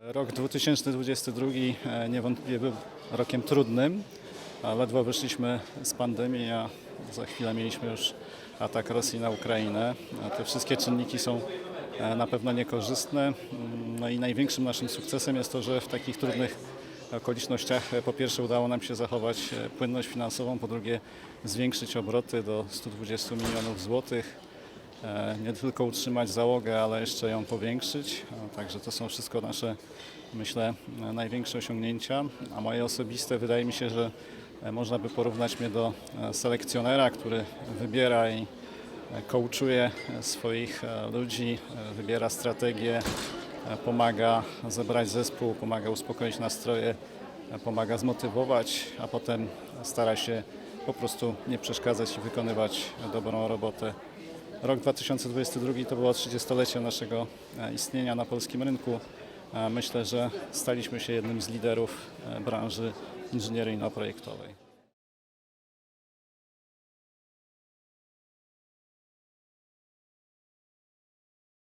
Rok 2022 e, niewątpliwie był rokiem trudnym. Ledwo wyszliśmy z pandemii, a za chwilę mieliśmy już atak Rosji na Ukrainę. Te wszystkie czynniki są e, na pewno niekorzystne. Mm, No i największym naszym sukcesem jest to, że w takich trudnych okolicznościach e, po pierwsze udało nam się zachować e, płynność finansową, po drugie zwiększyć obroty do 120 milionów złotych. E, nie tylko utrzymać załogę, ale jeszcze ją powiększyć. Także to są wszystko nasze, myślę, największe osiągnięcia. A moje osobiste wydaje mi się, że e, można by porównać mnie do e, selekcjonera, który wybiera i e, coachuje e, swoich ludzi, wybiera strategię, pomaga zebrać zespół, pomaga uspokoić nastroje, pomaga zmotywować, a potem stara się po prostu nie przeszkadzać i wykonywać dobrą robotę. Rok 2022 to było 30-lecie naszego e, istnienia na polskim rynku. E, Myślę, że staliśmy się jednym z liderów e, branży inżynieryjno-projektowej.